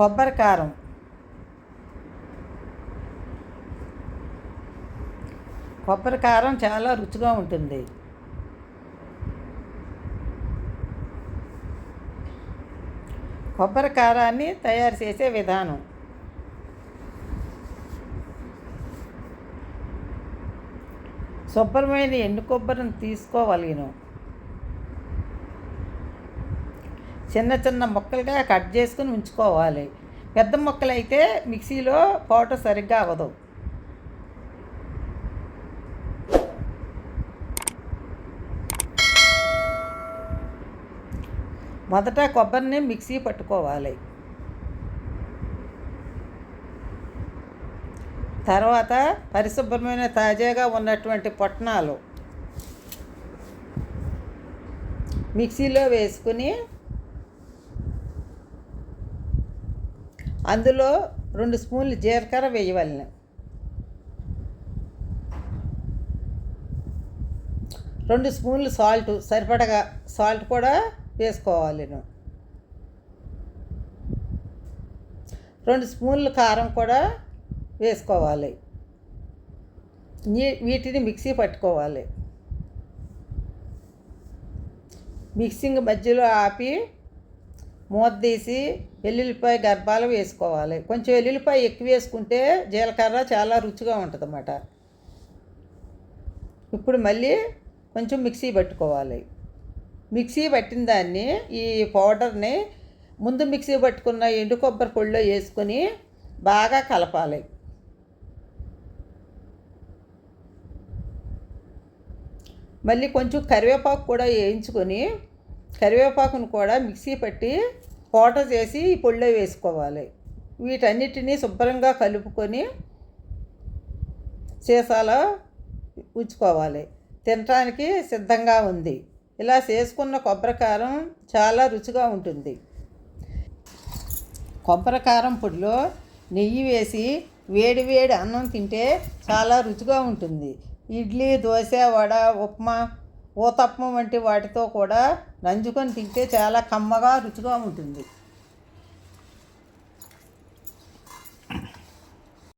కొబ్బరి కారం. కొబ్బరి కారం చాలా రుచిగా ఉంటుంది. కొబ్బరి కారాన్ని తయారు చేసే విధానం. శుభ్రమైన ఎండు కొబ్బరిని తీసుకోవలేను చిన్న చిన్న ముక్కలుగా కట్ చేసుకుని ఉంచుకోవాలి. పెద్ద ముక్కలు అయితే మిక్సీలో పౌడర్ సరిగ్గా అవ్వదు. మొదట కొబ్బరిని మిక్సీ పట్టుకోవాలి. తర్వాత పరిశుభ్రమైన తాజాగా ఉన్నటువంటి పొట్నాలు మిక్సీలో వేసుకుని అందులో రెండు స్పూన్లు జీలకర్ర వేయవలను. రెండు స్పూన్లు సాల్ట్ సరిపడగా సాల్ట్ కూడా వేసుకోవాలి రెండు స్పూన్లు కారం కూడా వేసుకోవాలి. నీ- వీటిని మిక్సీ పట్టుకోవాలి. మిక్సింగ్ మధ్యలో ఆపి మూత తీసి వెల్లుల్లిపాయ గర్భాలు వేసుకోవాలి. కొంచెం వెల్లుల్లిపాయ ఎక్కువ వేసుకుంటే జీలకర్ర చాలా రుచిగా ఉంటుంది అన్నమాట ఇప్పుడు మళ్ళీ కొంచెం మిక్సీ పట్టుకోవాలి. మిక్సీ పట్టిన దాన్ని ఈ పౌడర్ని ముందు మిక్సీ పట్టుకున్న ఎండు కొబ్బరి పొడిలో వేసుకొని బాగా కలపాలి. మళ్ళీ కొంచెం కరివేపాకు కూడా వేయించుకొని కరివేపాకును కూడా మిక్సీ పట్టి పూట చేసి పొడిలో వేసుకోవాలి. వీటన్నిటినీ శుభ్రంగా కలుపుకొని సీసాలో ఉంచుకోవాలి. తినటానికి సిద్ధంగా ఉంది. ఇలా చేసుకున్న కొబ్బరికారం చాలా రుచిగా ఉంటుంది. కొబ్బరికారం పొడిలో నెయ్యి వేసి వేడి వేడి అన్నం తింటే చాలా రుచిగా ఉంటుంది. ఇడ్లీ దోశ వడ ఉప్మా ఊతప్పం వంటి వాటితో కూడా నంజుకొని తింటే చాలా కమ్మగా రుచిగా ఉంటుంది.